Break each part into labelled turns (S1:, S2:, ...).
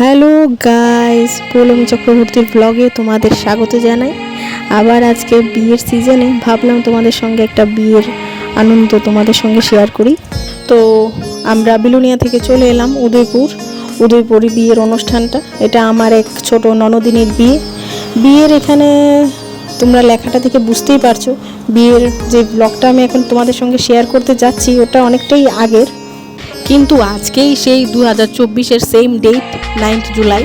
S1: Hello guys, Poulami চক্রবর্তীর ব্লগে তোমাদের স্বাগত জানাই। আবার আজকে বিয়ের সিজনে ভাবলাম তোমাদের সঙ্গে একটা বিয়ের আনন্দ তোমাদের সঙ্গে শেয়ার করি। তো আমরা বিলুনিয়া থেকে চলে এলাম উদয়পুর। উদয়পুরে বিয়ের অনুষ্ঠানটা। এটা আমার এক ছোট ননদিনীর বিয়ে। বিয়ের এখানে তোমরা লেখাটা থেকে বুঝতেই পারছ। বিয়ের যে ব্লগটা আমি এখন তোমাদের সঙ্গে শেয়ার করতে যাচ্ছি, ওটা অনেকটাই আগের। কিন্তু আজকেই সেই দু হাজার চব্বিশের সেম ডেট নাইন্থ জুলাই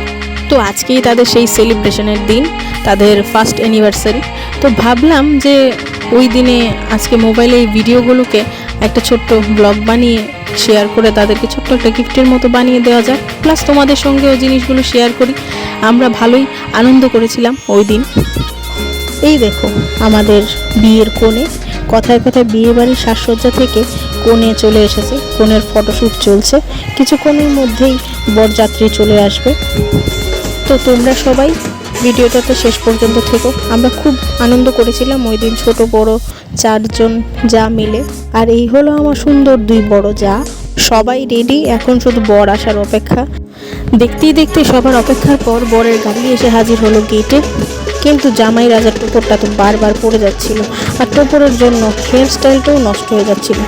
S1: তো আজকেই তাদের সেই সেলিব্রেশনের দিন, তাদের ফার্স্ট অ্যানিভার্সারি তো ভাবলাম যে ওই দিনে আজকে মোবাইলে এই ভিডিওগুলোকে একটা ছোট্ট ব্লগ বানিয়ে শেয়ার করে তাদেরকে ছোট্ট একটা গিফটের মতো বানিয়ে দেওয়া যাক। প্লাস তোমাদের সঙ্গে ওই জিনিসগুলো শেয়ার করি। আমরা ভালোই আনন্দ করেছিলাম ওই দিন। এই দেখো, আমাদের বিয়ের কোণে, কথায় কথায় বিয়ে বাড়ির সাজসজ্জা থেকে কোণে চলে এসেছে, কোণের ফটোশ্যুট চলছে। কিছুক্ষণের মধ্যেই বরযাত্রী চলে আসবে। তো তোমরা সবাই ভিডিওটাতে শেষ পর্যন্ত থেকো। আমরা খুব আনন্দ করেছিলাম ওই দিন ছোট বড় চারজন যা মিলে। আর এই হলো আমার সুন্দর দুই বড় যা। সবাই রেডি এখন শুধু বর আসার অপেক্ষা। দেখতেই দেখতে সবার অপেক্ষার পর বরের গাড়ি এসে হাজির হলো গেটে কিন্তু জামাই রাজার টোপরটা তো বারবার পড়ে যাচ্ছিল। আর টোপরের জন্য হেয়ার স্টাইলটাও নষ্ট হয়ে যাচ্ছিল।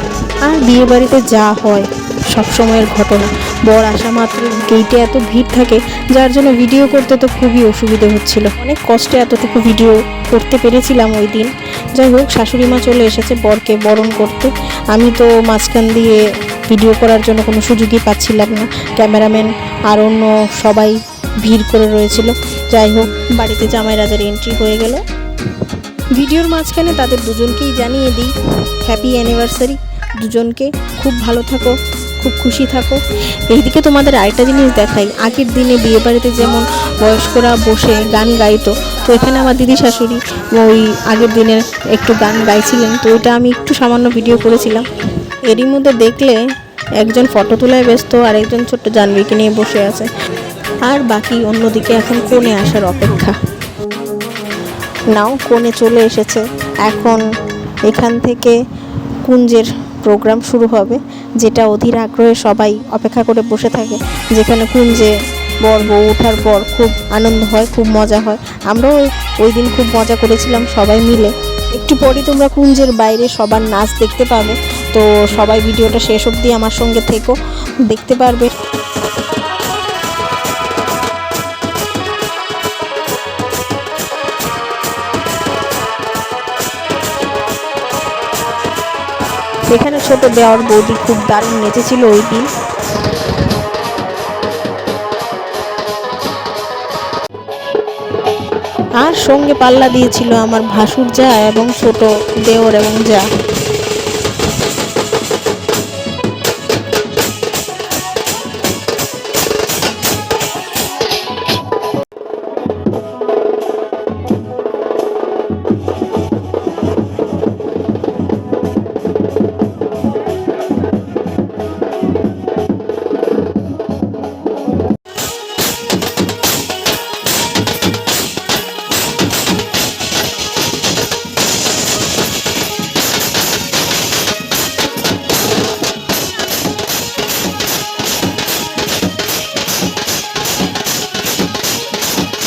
S1: আর বিয়ে বাড়িতে যা হয়, সব সময়ের ঘটনা। বর আসা মাত্র গেইটে এত ভিড় থাকে, যার জন্য ভিডিও করতে তো খুবই অসুবিধে হচ্ছিল। অনেক কষ্টে এতটুকু ভিডিও করতে পেরেছিলাম ওই দিন। যাই হোক, শাশুড়ি মা চলে এসেছে বরকে বরণ করতে। আমি তো মাঝখান দিয়ে ভিডিও করার জন্য কোনো সুযোগই পাচ্ছিলাম না। ক্যামেরাম্যান আর অন্য সবাই ভিড় করে রয়েছিল। যাই হোক, বাড়িতে জামাই রাজার এন্ট্রি হয়ে গেল। ভিডিওর মাঝখানে তাদের দুজনকেই জানিয়ে দিই হ্যাপি অ্যানিভার্সারি দুজনকে খুব ভালো থাকো, খুব খুশি থাকো। এইদিকে তোমাদের আরেকটা জিনিস দেখাই। আগের দিনে বিয়ে বাড়িতে যেমন বয়স্করা বসে গান গাইতো, তো এখানে আমার দিদি শাশুড়ি ওই আগের দিনের একটু গান গাইছিলেন, তো ওইটা আমি একটু সামান্য ভিডিও করেছিলাম। এরই মধ্যে দেখলে একজন ফটো তোলায় ব্যস্ত আর একজন ছোট্ট জানবিকে নিয়ে বসে আছে। আর বাকি অন্যদিকে এখন কোণে আসার অপেক্ষা। নাও কোণে চলে এসেছে। এখন এখান থেকে কুঞ্জের প্রোগ্রাম শুরু হবে, যেটা অধীর আগ্রহে সবাই অপেক্ষা করে বসে থাকে, যেখানে কুঞ্জে বর, বউ ওঠার পর খুব আনন্দ হয়, খুব মজা হয়। আমরাও ওই- দিন খুব মজা করেছিলাম সবাই মিলে। একটু পরই তোমরা কুঞ্জের বাইরে সবার নাচ দেখতে পাবে, তো সবাই ভিডিওটা শেষ অবধি আমার সঙ্গে থেকো, দেখতে পারবে। এখানে ছোট দেওয়ার বৌদি খুব দারুণ নেচেছিল ওই দিন। আর সঙ্গে পাল্লা দিয়েছিল আমার ভাসুর যা এবং ছোট দেওর এবং যা।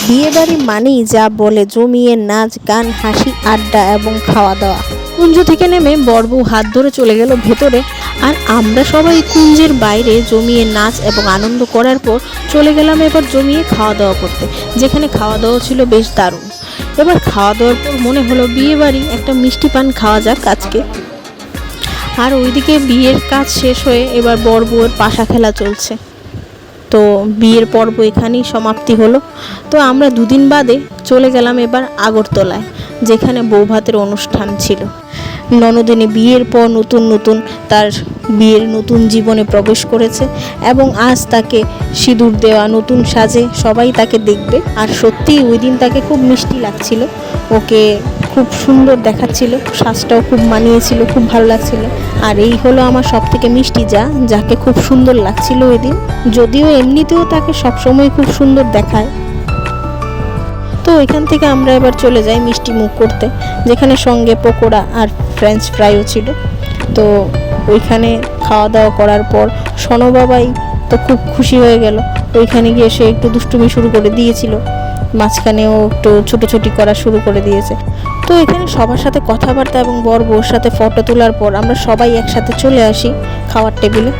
S1: বিয়ে বাড়ি মানেই যা বলে জমিয়ে নাচ, গান, হাসি, আড্ডা এবং খাওয়া দাওয়া কুঞ্জ থেকে নেমে বরবউ হাত ধরে চলে গেল ভেতরে আর আমরা সবাই কুঞ্জের বাইরে জমিয়ে নাচ এবং আনন্দ করার পর চলে গেলাম এবার জমিয়ে খাওয়া দাওয়া করতে, যেখানে খাওয়া দাওয়া ছিল বেশ দারুণ। এবার খাওয়া দাওয়ার পর মনে হলো বিয়েবাড়ি একটা মিষ্টি পান খাওয়া যাক আজকে। আর ওইদিকে বিয়ের কাজ শেষ হয়ে এবার বর বউয়ের পাশা খেলা চলছে। তো বিয়ের পর্ব এখানেই সমাপ্তি হলো। তো আমরা দুদিন বাদে চলে গেলাম এবার আগরতলায়, যেখানে বৌভাতের অনুষ্ঠান ছিল। ননদিনী বিয়ের পর নতুন নতুন তার বিয়ের নতুন জীবনে প্রবেশ করেছে এবং আজ তাকে সিঁদুর দেওয়া, নতুন সাজে সবাই তাকে দেখবে। আর সত্যিই ওই দিন তাকে খুব মিষ্টি লাগছিল। ওকে খুব সুন্দর দেখাচ্ছিল, সাজটাও খুব মানিয়েছিল, খুব ভালো লাগছিল। আর এই হলো আমার সব থেকে মিষ্টি যা, যাকে খুব সুন্দর লাগছিল ওই দিন। যদিও এমনিতেও তাকে সবসময় খুব সুন্দর দেখায়। তো এখান থেকে আমরা এবার চলে যাই মিষ্টি মুখ করতে, যেখানে সঙ্গে পকোড়া আর ফ্রেঞ্চ ফ্রাইও ছিল। তো ওইখানে খাওয়া দাওয়া করার পর সনবাবাই তো খুব খুশি হয়ে গেল। ওইখানে গিয়ে সে একটু দুষ্টুমি শুরু করে দিয়েছিল। মাঝখানেও একটু ছোটোছুটি করা শুরু করে দিয়েছে। তো এখানে সবার সাথে কথাবার্তা এবং বর বউর সাথে ফটো তোলার পর আমরা সবাই একসাথে চলে আসি খাওয়ার টেবিলে।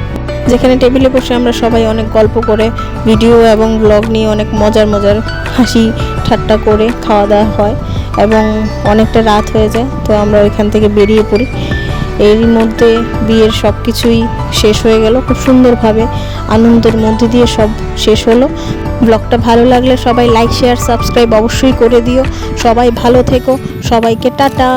S1: যেখানে টেবিলে বসে আমরা সবাই অনেক গল্প করে, ভিডিও এবং ব্লগ নিয়ে অনেক মজার মজার হাসি ঠাট্টা করে খাওয়া দাওয়া হয় এবং অনেকটা রাত হয়ে যায়, তো আমরা ওইখান থেকে বেরিয়ে পড়ি। এরই মধ্যে বিয়ের সব কিছুই শেষ হয়ে গেল। খুব সুন্দরভাবে আনন্দের মধ্যে দিয়ে সব শেষ হলো। ব্লগটা ভালো লাগলে সবাই লাইক শেয়ার সাবস্ক্রাইব অবশ্যই করে দিও। সবাই ভালো থেকো। সবাইকে টাটা।